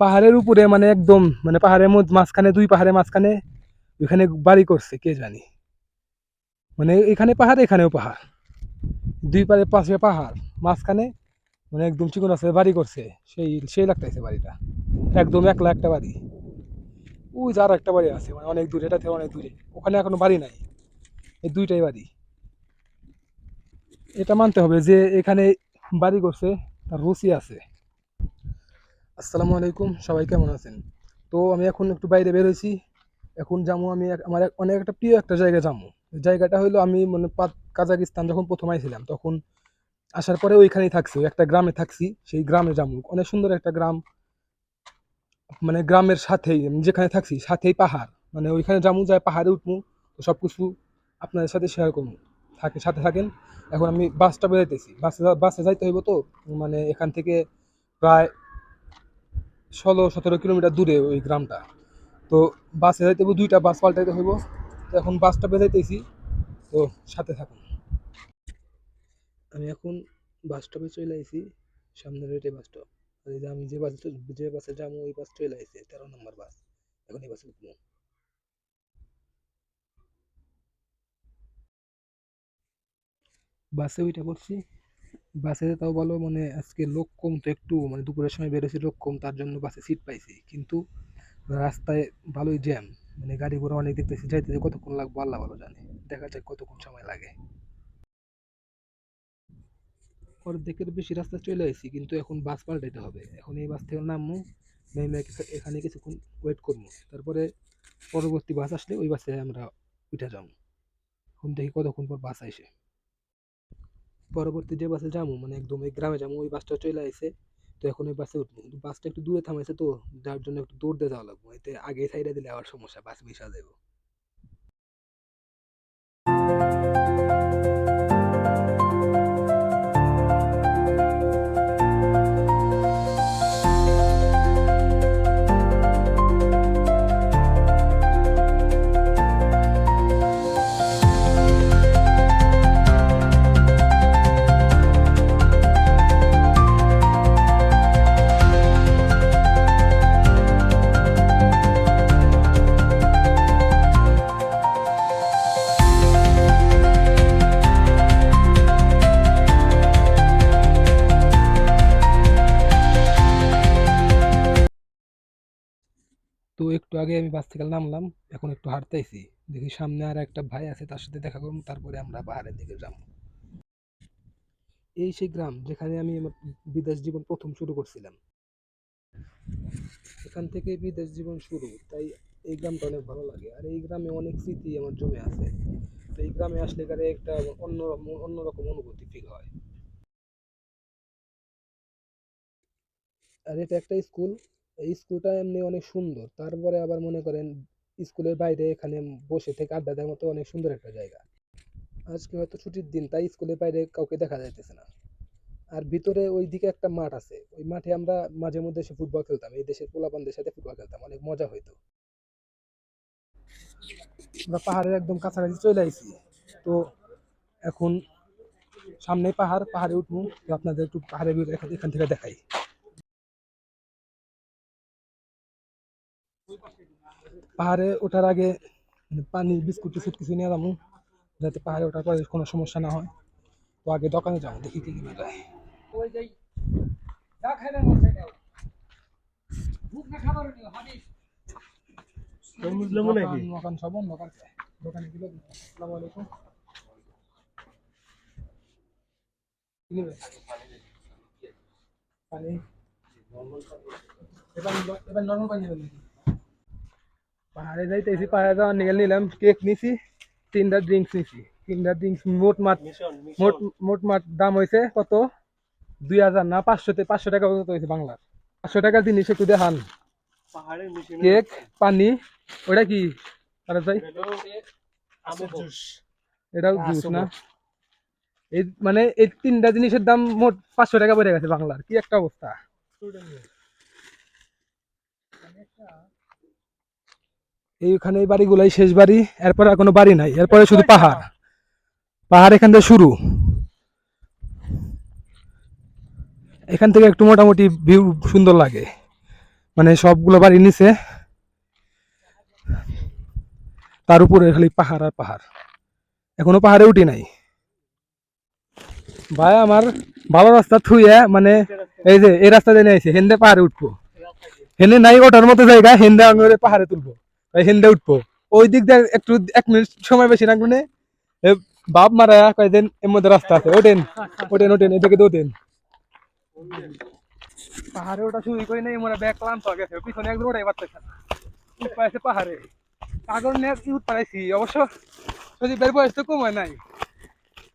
পাহাড়ের উপরে মানে একদম মানে পাহাড়ের মধ্যে মাঝখানে, দুই পাহাড়ের মাঝখানে ওইখানে বাড়ি করছে, কে জানি। মানে এখানে পাহাড়, এখানেও পাহাড়। দুই পারে পাশে পাহাড়, মাঝখানে মানে একদম চিকন আছে বাড়ি করছে, সেই সেই লাগতেছে বাড়িটা। একদম একলা একটা বাড়ি। ওই যার একটা বাড়ি আছে মানে অনেক দূরে, এটা থেকে অনেক দূরে। ওখানে এখনও বাড়ি নাই, এই দুইটাই বাড়ি। এটা মানতে হবে যে এখানে বাড়ি করছে, তার রুচি আছে। আসসালামু আলাইকুম, সবাই কেমন আছেন? তো আমি এখন একটু বাইরে বেরোইছি। এখন যাব আমি আমার অনেক একটা প্রিয় একটা জায়গায় যাব জায়গাটা হলো আমি মানে কাজাকিস্তান যখন প্রথম আইছিলাম, তখন আসার পরে ওইখানেই থাকছি একটা গ্রামে থাকছি, সেই গ্রামে যাব অনেক সুন্দর একটা গ্রাম মানে গ্রামের সাথেই যেখানে থাকছি, সাথেই পাহাড়। মানে ওইখানে যাব যায় পাহাড়ে উঠবো তো সব কিছু আপনাদের সাথে শেয়ার করব থাকে সাথে থাকেন। এখন আমি বাসটা বেরোতেছি বাসে বাসে যাইতে হইব তো? মানে এখান থেকে প্রায় ষোলো, সতেরো কিলোমিটার দূরে ওই গ্রামটা। তো বাসে যাইতে হইব, দুইটা বাস পাল্টাইতে হইব। তো এখন বাসটা বেজাইতেছি তো সাথে থাকুন। আমি এখন বাস স্টপে চলে আইছি। সামনের রেটে বাস স্টপ। যে আমি যে বাসে যে বাসে যাব, ওই বাস চলে আইছে, তেরো নম্বর বাস। এখন এই বাসে উঠবো। বাসে ওইটা করছি বাসে তাও ভালো মানে আজকে লোক কম তো একটু মানে দুপুরের সময় বেরোছি লোক কম, তার জন্য বাসে সিট পাইছি। কিন্তু রাস্তায় ভালোই জ্যাম মানে গাড়ি ঘোড়া অনেক দেখতেছি যাইতেছে কতক্ষণ লাগবে আল্লাহ ভালো জানে। দেখা যাক কতক্ষণ সময় লাগে। অর্ধেকের বেশি রাস্তা চলে আসছি কিন্তু এখন বাস পাল্টাইতে হবে। এখন এই বাস থেকে নামবো নেমে এখানে কিছুক্ষণ ওয়েট করব। তারপরে পরবর্তী বাস আসলে ওই বাসে আমরা উঠে যাব। এখন দেখি কতক্ষণ পর বাস আসে পরবর্তী যে বাসে যাব মানে একদম ওই গ্রামে যাব, ওই বাসটা চলে আসে তো এখন ওই বাসে উঠবো। কিন্তু বাসটা একটু দূরে থামাইছে তো, যার জন্য একটু দৌড়তে যাওয়া লাগবে। এতে আগে সাইডে দিলে আবার সমস্যা, বাস মিশা যাব আগে আমি বাস থেকে নামলাম, এখন একটু হাঁটতেছি। দেখি সামনে আর একটা ভাই আছে, তার সাথে দেখা করব, তারপরে আমরা পাহাড়ের দিকে যাব। এই সেই গ্রাম যেখানে আমি আমার বিদেশ জীবন প্রথম শুরু করছিলাম। এখান থেকে বিদেশ জীবন শুরু, তাই এই গ্রামটা অনেক ভালো লাগে। আর এই গ্রামে অনেক স্মৃতি আমার জমে আছে। তো এই গ্রামে আসলে এখানে একটা অন্য অন্যরকম অনুভূতি ফিল হয়। আর এটা একটা স্কুল এই স্কুলটা এমনি অনেক সুন্দর। তারপরে আবার মনে করেন স্কুলের বাইরে এখানে বসে থেকে আড্ডা দেওয়ার মতো অনেক সুন্দর একটা জায়গা। আজকে হয়তো ছুটির দিন, তাই স্কুলের বাইরে কাউকে দেখা যাইতেছে না। আর ভিতরে ওই দিকে একটা মাঠ আছে। ওই মাঠে আমরা মাঝে মধ্যে এসে ফুটবল খেলতাম। এই দেশের পোলাপানদের সাথে ফুটবল খেলতাম। অনেক মজা হইতো। আমরা পাহাড়ের একদম কাছাকাছি চলে আইছি। তো এখন সামনে পাহাড়, পাহাড়ে উঠবো। আপনাদের একটু পাহাড়ের এখান থেকে দেখাই। পাহাড়ে ওঠার আগে মানে পানি বিস্কুট টিস্কুট কিছু নিয়ে যাব যাতে পাহাড়ে ওঠার পরে কোনো সমস্যা না হয়। তো আগে দোকানে যাব দেখি কি কিনা যায়। দোকান দোকান সব দোকান দোকানে গেলে আসসালামু আলাইকুম। পানি। এবার এবার নর্মাল পানি নেবেন নাকি? পাহাড়ে যাইতেছি পাহাড়ে যাওয়ার নিয়ে নিলাম কেক নিছি তিনটা ড্রিঙ্কস নিছি। তিনটা ড্রিঙ্কস মোট মাত মোট মোট মাত দাম হয়েছে কত? দুই হাজার না পাঁচশোতে পাঁচশো টাকা মতো হয়েছে বাংলার। পাঁচশো টাকার জিনিস একটু দেখান। কেক পানি ওটা কি? আরে ভাই এটাও জুস না? এই মানে এই তিনটা জিনিসের দাম মোট পাঁচশো টাকা পড়ে গেছে বাংলার। কি একটা অবস্থা? এইখানে এই বাড়িগুলাই শেষ বাড়ি, এরপরে আর কোনো বাড়ি নাই, এরপরে শুধু পাহাড়। পাহাড় এখান থেকে শুরু। এখান থেকে একটু মোটামুটি ভিউ সুন্দর লাগে। মানে সবগুলো বাড়ি নিচে। তার উপরে খালি পাহাড় আর পাহাড়। এখনও পাহাড়ে উঠি নাই। ভাই, আমার ভালো রাস্তা থুইয়া মানে এই যে, এই রাস্তা দিয়ে নিয়েছে হেন্দে পাহাড়ে উঠবো। হেন্দে নাই ওঠার মতো জায়গা, হেন্দে আমি পাহাড়ে তুলবো। হেন্দে উঠবো। ওই দিক দিয়ে একটু এক মিনিট সময় বেশি লাগবে না। বাপ মারা কয়েকদিন এর মধ্যে রাস্তা আছে। ওঠেন ওঠেন ওঠেন, এদিকে ওঠেন। পাহাড়ে ওটা শুরু করে নেই, মনে ব্যাগ ক্লান্ত হয়ে গেছে। পিছনে একদম ওটাই পারতেছে পাইছে পাহাড়ে। কাগজ নিয়ে ইউট পাইছি অবশ্য যদি বের বয়স তো কম হয় নাই।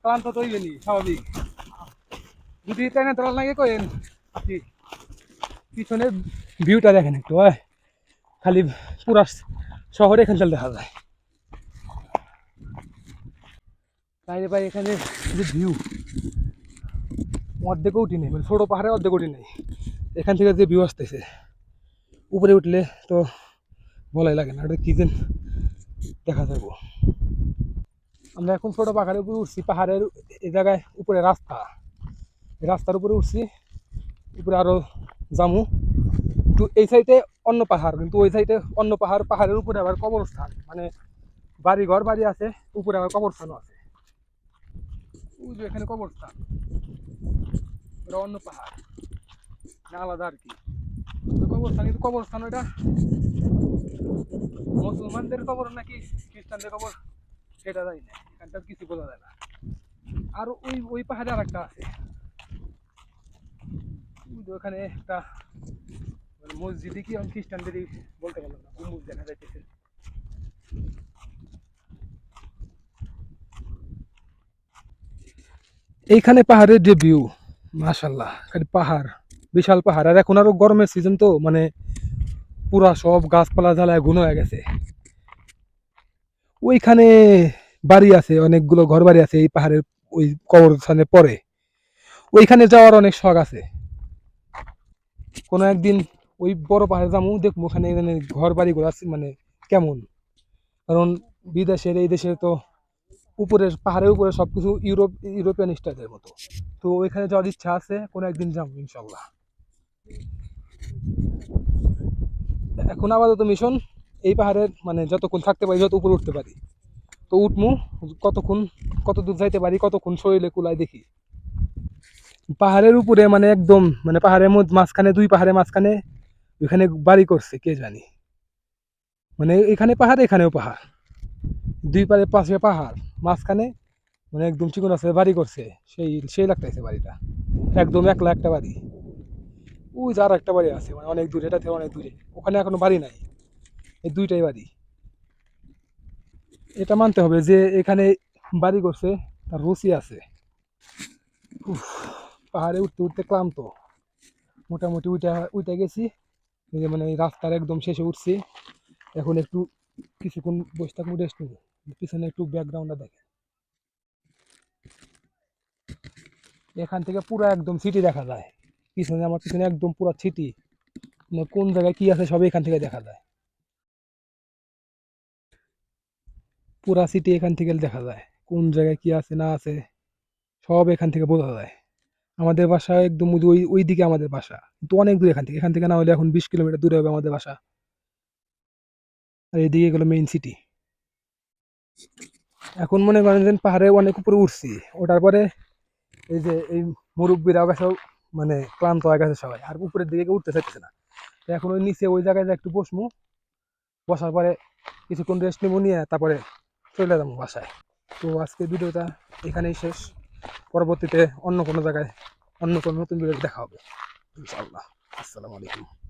ক্লান্ত তো হইবেনি স্বাভাবিক। যদি তাই না তোলার লাগে আপনি। পিছনে ভিউটা দেখেন একটু খালি পুরা শহরে এখান থেকে দেখা যায়। বাইরে ভাই এখানে যে ভিউ অর্ধেক উঠি নেই মানে ছোটো পাহাড়ে অর্ধেক উঠি নেই। এখান থেকে যে ভিউ আসতেছে, উপরে উঠলে তো বলাই লাগে না ওটা কি যেন দেখা যাব। আমরা এখন ছোটো পাহাড়ের উপরে উঠছি, পাহাড়ের এই জায়গায় উপরে রাস্তা। রাস্তার উপরে উঠছি, উপরে আরও জামু। একটু এই সাইডে অন্য পাহাড়, কিন্তু ওই সাইডে অন্য পাহাড়, পাহাড়ের উপরে আবার কবরস্থান। মানে বাড়ি ঘর বাড়ি আছে, উপরে আবার কবরস্থানও আছে। ওই যে এখানে কবরস্থান। অন্য পাহাড়। আলাদা আর কি। কবরস্থান, কিন্তু কবরস্থান ওইটা মুসলমানদের কবর নাকি খ্রিস্টানদের কবর? সেটা যায় না। এখানটা কিছু বোঝা যায় না। আর ওই ওই পাহাড়ে আর একটা আছে ওখানে একটা মসজিদে কি আমি বলতে পারলাম না, গম্বুজ দেখা যাইতেছে। এইখানে পাহাড়ের যে ভিউ মাশাল্লাহ খালি পাহাড়, বিশাল পাহাড়। আর এখন আরও গরমের সিজন তো মানে পুরা সব গাছপালা জ্বালায় গুণ হয়ে গেছে। ওইখানে বাড়ি আছে, অনেকগুলো ঘর বাড়ি আছে এই পাহাড়ের ওই কবরস্থানের পরে। ওইখানে যাওয়ার অনেক শখ আছে। কোনো একদিন ওই বড় পাহাড়ে যাব, দেখব ওখানে মানে ঘর বাড়িগুলো আছে মানে কেমন। কারণ বিদেশের, এই দেশের তো উপরের, পাহাড়ের উপরে সবকিছু ইউরোপ, ইউরোপিয়ান স্টাইলের মতো। তো ওইখানে যাওয়ার ইচ্ছা আছে, কোনো একদিন যাব ইনশাল্লাহ এখন আপাতত মিশন এই পাহাড়ের মানে যতক্ষণ থাকতে পারি, যত উপরে উঠতে পারি। তো উঠমু, কতক্ষণ কত দূর যাইতে পারি, কতক্ষণ শরীরে কুলায় দেখি। পাহাড়ের উপরে মানে একদম মানে পাহাড়ের মধ্যে, মাঝখানে, দুই পাহাড়ের মাঝখানে ওইখানে বাড়ি করছে, কে জানি। মানে এখানে পাহাড়, এখানেও পাহাড়। দুই পারে পাশে পাহাড়, মাঝখানে মানে একদম চিকন আছে বাড়ি করছে, সেই সেই লাগতেছে বাড়িটা। একদম একলা একটা বাড়ি। ওই যার একটা বাড়ি আছে মানে অনেক দূরে, এটা থেকে অনেক দূরে। ওখানে এখনও বাড়ি নাই। এই দুইটাই বাড়ি। এটা মানতে হবে যে এখানে বাড়ি করছে, তার রুচি আছে। পাহাড়ে উঠতে উঠতে ক্লান্ত। মোটামুটি উঠে উঠে গেছি। যে মানে রাস্তার একদম শেষে উঠছি, এখন একটু কিছুক্ষণ বসে থাকব রেস্ট নেব। পিছনে একটু ব্যাকগ্রাউন্ডটা দেখে এখান থেকে পুরো একদম সিটি দেখা যায়। পিছনে আমার পিছনে একদম পুরো সিটি মানে কোন জায়গায় কি আছে সবই এখান থেকে দেখা যায়। পুরা সিটি এখান থেকে দেখা যায়। কোন জায়গায় কি আছে না আছে, সব এখান থেকে বোঝা যায়। আমাদের বাসা একদম ওই- ওই দিকে আমাদের বাসা। কিন্তু অনেক দূর এখান থেকে। এখান থেকে না হলে এখন বিশ কিলোমিটার দূরে হবে আমাদের বাসা। আর এদিকে গেলো মেইন সিটি এখন মনে করেন যে পাহাড়ে অনেক উপরে উঠছি। ওঠার পরে এই যে, এই মুরব্বীরা গেছে মানে ক্লান্ত হয়ে গেছে সবাই। আর উপরের দিকে কেউ উঠতে চাইতেছে না। তো এখন ওই নিচে ওই জায়গায় একটু বসমু বসার পরে কিছুক্ষণ রেস্ট নেব নিয়ে তারপরে চলে যাব বাসায়। তো আজকে ভিডিওটা এখানেই শেষ। পরবর্তীতে অন্য কোনো জায়গায় অন্য কোনো নতুন ভিডিও দেখা হবে। ইনশাআল্লাহ। আসসালামু আলাইকুম।